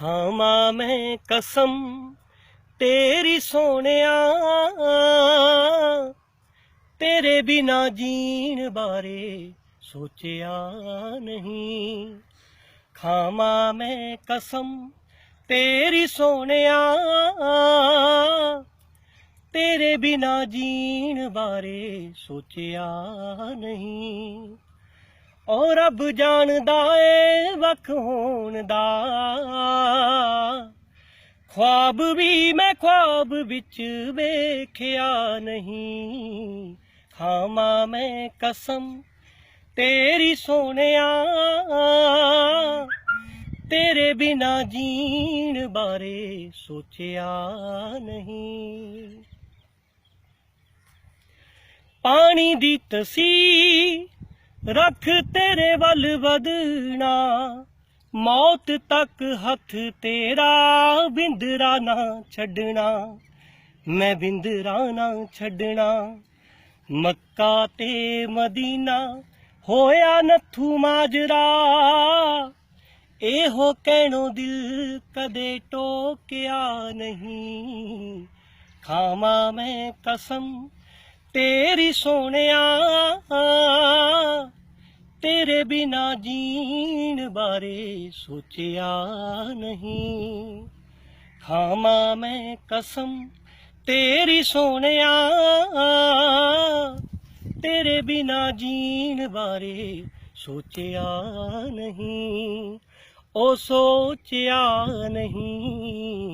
ਖਾਵਾਂ ਮੈਂ ਕਸਮ ਤੇਰੀ ਸੋਹਣਿਆ। ਤੇਰੇ ਬਿਨਾ ਜੀਣ ਬਾਰੇ ਸੋਚਿਆ ਨਹੀਂ। ਖਾਵਾਂ ਮੈਂ ਕਸਮ ਤੇਰੀ ਸੋਹਣਿਆ। ਤੇਰੇ ਬਿਨਾ ਜੀਣ ਬਾਰੇ ਸੋਚਿਆ ਨਹੀਂ। ਔ ਰੱਬ ਜਾਣਦਾ ਏ ਵੱਖ ਹੋਣ ਦਾ। ਖੁਆਬ ਵੀ ਮੈਂ ਖੁਆਬ ਵਿੱਚ ਵੇਖਿਆ ਨਹੀਂ। ਖਾਵਾਂ ਮੈਂ ਕਸਮ ਤੇਰੀ ਸੋਹਣਿਆ। ਤੇਰੇ ਬਿਨਾ ਜੀਣ ਬਾਰੇ ਸੋਚਿਆ ਨਹੀਂ। ਪਾਣੀ ਦੀ ਤਸੀ ਰੱਖ ਤੇਰੇ ਵੱਲ ਵਧਣਾ, ਮੌਤ ਤੱਕ ਹੱਥ ਤੇਰਾ ਬਿੰਦਰਾ ਨਾ ਛੱਡਣਾ, ਮੈਂ ਬਿੰਦਰਾ ਨਾ ਛੱਡਣਾ, ਮੱਕਾ ਤੇ ਮਦੀਨਾ ਹੋਇਆ ਨੱਥੂ ਮਾਜਰਾ। ਇਹੋ ਕਹਿਣੋ ਦਿਲ ਕਦੇ ਟੋਕਿਆ ਨਹੀਂ, ਖਾਵਾਂ ਮੈਂ ਕਸਮ ਤੇਰੀ ਸੋਹਣਿਆ ਬਿਨਾ ਜੀਣ ਬਾਰੇ ਸੋਚਿਆ ਨਹੀਂ। ਖਾਮਾ ਮੈਂ ਕਸਮ ਤੇਰੀ ਸੋਹਣਿਆ, ਤੇਰੇ ਬਿਨਾ ਜੀਣ ਬਾਰੇ ਸੋਚਿਆ ਨਹੀਂ। ਉਹ ਸੋਚਿਆ ਨਹੀਂ।